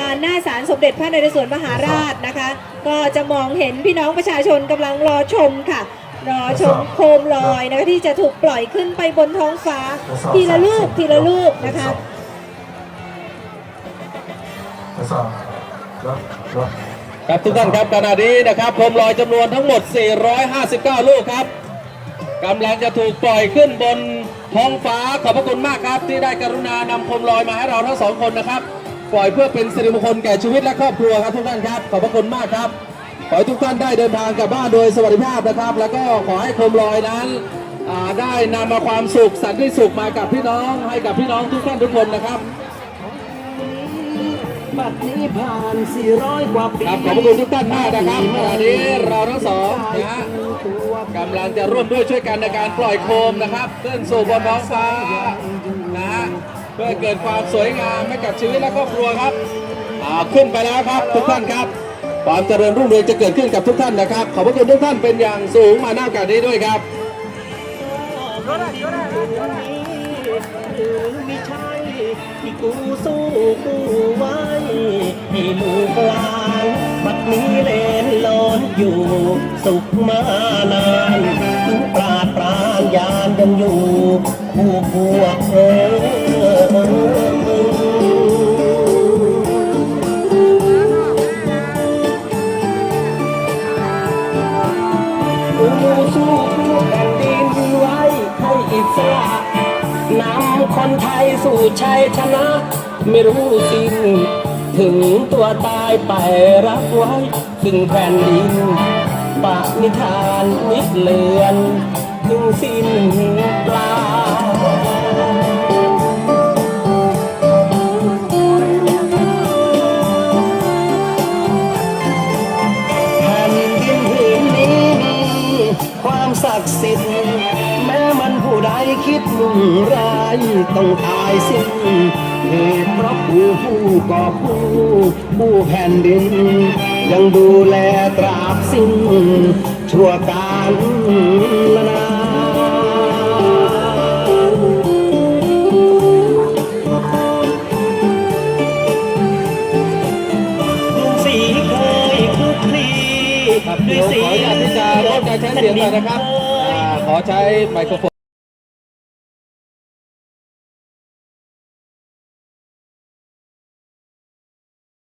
ลานหน้าศาลสมเด็จพระนเรศวรมหาราชนะคะ ก็จะมองเห็นพี่น้องประชาชนกำลังรอชมค่ะ รอชมโคมลอยนะคะที่จะถูกปล่อยขึ้นไปบนท้องฟ้า ทีละลูกทีละลูกนะคะครับทุกท่านครับขณะนี้นะครับโคมลอยจำนวนทั้งหมด 459 ลูกครับกำลังจะถูกปล่อยขึ้นบนท้องฟ้าขอบพระคุณมากครับ ที่ได้กรุณานำโคมลอยมาให้เราทั้งสองคนนะครับ ปล่อยเพื่อเป็นสิริมงคลแก่ชีวิตและครอบครัวครับทุกท่านครับ ขอบพระคุณมากครับ ขอให้ทุกท่านได้เดินทางกลับบ้านโดยสวัสดิภาพนะครับ แล้วก็ขอให้โคมลอยนั้นอ่าได้นำมาความสุขสันติสุขมากับพี่น้องให้กับพี่น้องทุกท่านทุกคนนะครับบัดนี้ผ่าน400กว่าปีครับขอบพระคุณทุกท่านมากนะครับขณะนี้เราทั้งสองนะฮะกำลังจะร่วมด้วยช่วยกันในการปล่อยโคมนะครับขึ้นสู่บนท้องฟ้านะฮะ เพื่อเกิดความสวยงามให้กับชีวิตและครอบครัวครับขึ้นไปแล้วครับทุกท่านครับ ความเจริญรุ่งเรืองจะเกิดขึ้นกับทุกท่านนะครับ ขอบพระคุณทุกท่านเป็นอย่างสูงมาหน้ากาสนี้ด้วยครับหรือไม่ใช่ที่กูสู้กูไว้ให้ลูกหลานบัดนี้เล่นลอนอยู่ สุขมานานถึงปราดปรานยานยังอยู่ กูสู้แผ่นดินไว้ให้อิสระนำคนไทยสู่ชัยชนะ ไม่รู้สิ้นถึงตัวตายไปรับไว้ถึงแผ่นดินปะนิทานนิดเลือน ถึงสิ้นปลา ศักดิ์สิทธิ์แม้มันผู้ใดคิดมุ่งร้ายต้องตายสิ้นเหตุเพราะผู้ผู้ก่อผู้ผู้แผ่นดิน ยังดูแลตราบสิ้นชั่วการ ครับเดี๋ยวขออนุญาตที่จะลดการใช้เสียงหน่อยนะครับอ่าขอใช้ไมโครโฟน